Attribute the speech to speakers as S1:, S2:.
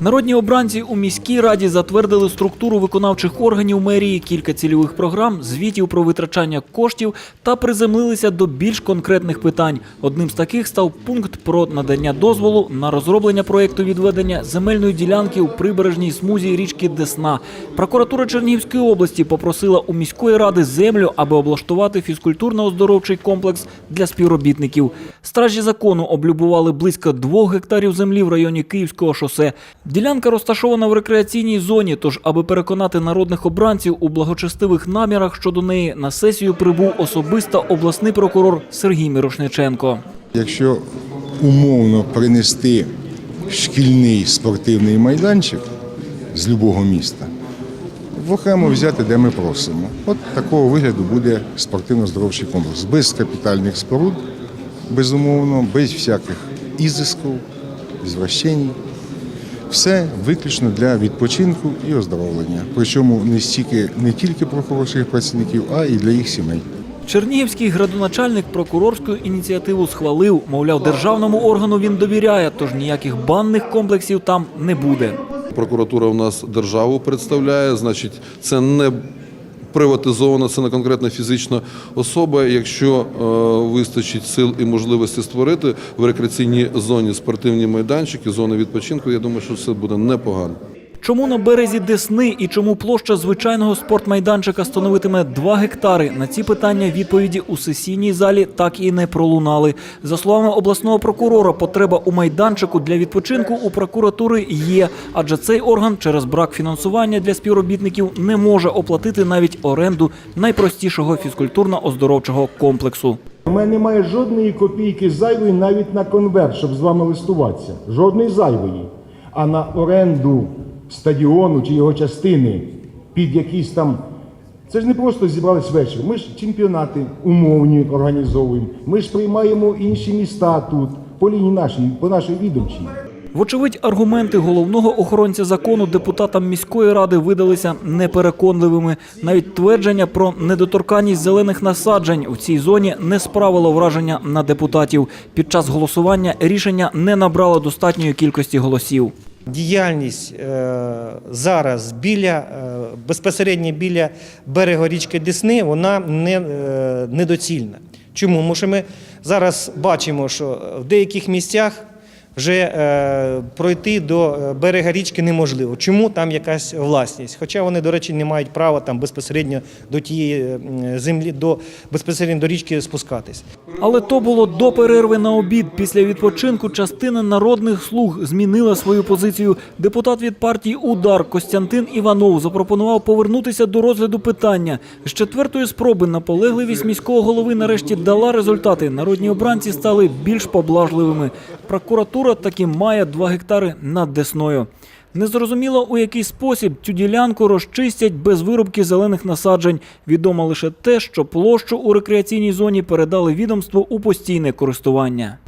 S1: Народні обранці у міській раді затвердили структуру виконавчих органів мерії, кілька цільових програм, звітів про витрачання коштів та приземлилися до більш конкретних питань. Одним з таких став пункт про надання дозволу на розроблення проєкту відведення земельної ділянки у прибережній смузі річки Десна. Прокуратура Чернігівської області попросила у міської ради землю, аби облаштувати фізкультурно-оздоровчий комплекс для співробітників. Стражі закону облюбували близько двох гектарів землі в районі Київського шосе. Ділянка розташована в рекреаційній зоні, тож, аби переконати народних обранців у благочестивих намірах щодо неї, на сесію прибув особисто обласний прокурор Сергій Мірошниченко.
S2: Якщо умовно принести шкільний спортивний майданчик з любого міста, в окремо взяти, де ми просимо. От такого вигляду буде спортивно-здоровчий комплекс. Без капітальних споруд, безумовно, без всяких ізисків, звращень. Все виключно для відпочинку і оздоровлення. Причому не стільки не тільки про хороших працівників, а і для їх сімей.
S1: Чернігівський градоначальник прокурорську ініціативу схвалив. Мовляв, державному органу він довіряє, тож ніяких банних комплексів там не буде.
S3: Прокуратура у нас державу представляє, значить, це не приватизовано, це не конкретна фізична особа. Якщо е, вистачить сил і можливості створити в рекреаційній зоні спортивні майданчики, зони відпочинку, я думаю, що це буде непогано.
S1: Чому на березі Десни і чому площа звичайного спортмайданчика становитиме 2 гектари? На ці питання відповіді у сесійній залі так і не пролунали. За словами обласного прокурора, потреба у майданчику для відпочинку у прокуратури є, адже цей орган через брак фінансування для співробітників не може оплатити навіть оренду найпростішого фізкультурно-оздоровчого комплексу.
S4: У мене немає жодної копійки зайвої навіть на конверт, щоб з вами листуватися. Жодної зайвої. А на оренду стадіону чи його частини під якісь там. Це ж не просто зібрались вечір. Ми ж чемпіонати умовні організовуємо. Ми ж приймаємо інші міста тут, по лінії нашій, по нашій відомчій.
S1: Вочевидь, аргументи головного охоронця закону депутатам міської ради видалися непереконливими. Навіть твердження про недоторканність зелених насаджень в цій зоні не справило враження на депутатів. Під час голосування рішення не набрало достатньої кількості голосів.
S5: Діяльність е, зараз біля е, безпосередньо біля берега річки Десни, вона не, е, недоцільна. Чому? Тому що ми зараз бачимо, що в деяких місцях вже е, пройти до е, берега річки неможливо. Чому там якась власність? Хоча вони, до речі, не мають права там безпосередньо до тієї е, землі, до безпосередньо до річки спускатись.
S1: Але то було до перерви на обід. Після відпочинку частина народних слуг змінила свою позицію. Депутат від партії Удар Костянтин Іванов запропонував повернутися до розгляду питання. З четвертої спроби наполегливість міського голови нарешті дала результати. Народні обранці стали більш поблажливими. Прокуратура таки має 2 гектари над Десною. Незрозуміло, у який спосіб цю ділянку розчистять без вирубки зелених насаджень. Відомо лише те, що площу у рекреаційній зоні передали відомству у постійне користування.